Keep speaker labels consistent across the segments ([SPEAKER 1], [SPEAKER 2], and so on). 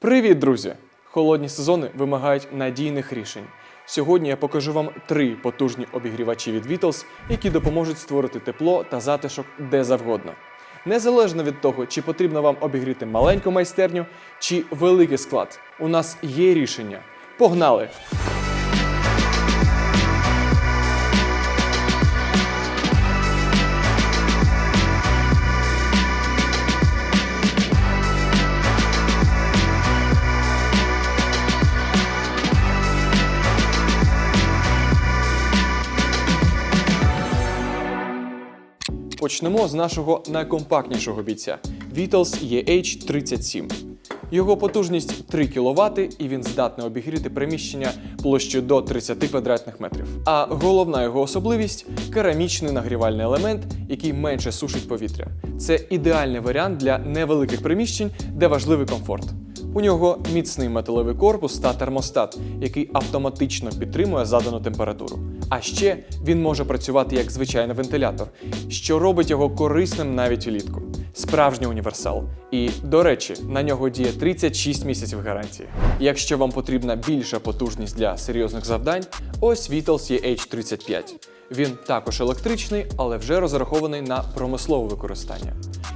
[SPEAKER 1] Привіт, друзі! Холодні сезони вимагають надійних рішень. Сьогодні я покажу вам три потужні обігрівачі від Vitals, які допоможуть створити тепло та затишок де завгодно. Незалежно від того, чи потрібно вам обігріти маленьку майстерню чи великий склад, у нас є рішення. Погнали! Почнемо з нашого найкомпактнішого бійця Vitals EH37. Його потужність 3 кВт і він здатний обігріти приміщення площею до 30 квадратних метрів. А головна його особливість керамічний нагрівальний елемент, який менше сушить повітря. Це ідеальний варіант для невеликих приміщень, де важливий комфорт. У нього міцний металевий корпус та термостат, який автоматично підтримує задану температуру. А ще він може працювати як звичайний вентилятор, що робить його корисним навіть влітку. Справжній універсал. І, до речі, на нього діє 36 місяців гарантії. Якщо вам потрібна більша потужність для серйозних завдань, ось Vitals EH35. Він також електричний, але вже розрахований на промислове використання.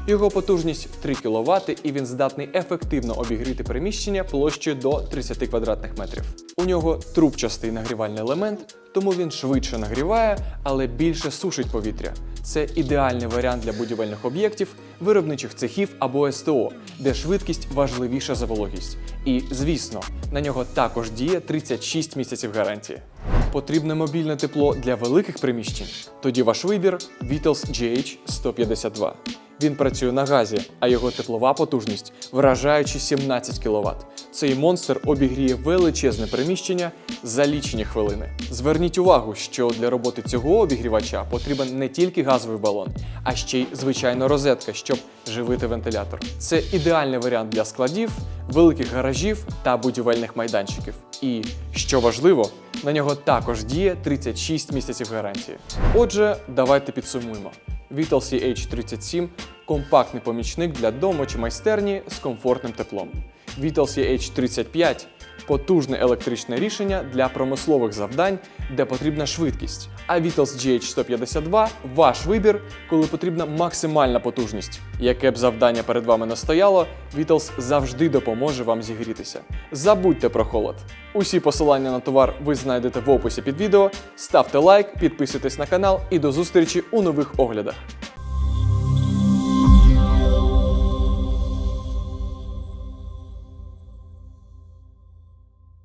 [SPEAKER 1] Його потужність 3 кВт і він здатний ефективно обігріти приміщення площею до 30 квадратних метрів. У нього трубчастий нагрівальний елемент, тому він швидше нагріває, але більше сушить повітря. Це ідеальний варіант для будівельних об'єктів, виробничих цехів або СТО, де швидкість важливіша за вологість. І, звісно, на нього також діє 36 місяців гарантії. Потрібне мобільне тепло для великих приміщень? Тоді ваш вибір Vitals GH152. Він працює на газі, а його теплова потужність вражаючи 17 кВт. Цей монстр обігріє величезне приміщення за лічені хвилини. Зверніть увагу, що для роботи цього обігрівача потрібен не тільки газовий балон, а ще й звичайна розетка, щоб живити вентилятор. Це ідеальний варіант для складів, великих гаражів та будівельних майданчиків. І що важливо, на нього також діє 36 місяців гарантії. Отже, давайте підсумуємо. Vitals EH37 – компактний помічник для дому чи майстерні з комфортним теплом. Vitals EH35 – потужне електричне рішення для промислових завдань, де потрібна швидкість. А Vitals GH152 – ваш вибір, коли потрібна максимальна потужність. Яке б завдання перед вами не стояло, Vitals завжди допоможе вам зігрітися. Забудьте про холод. Усі посилання на товар ви знайдете в описі під відео. Ставте лайк, підписуйтесь на канал і до зустрічі у нових оглядах.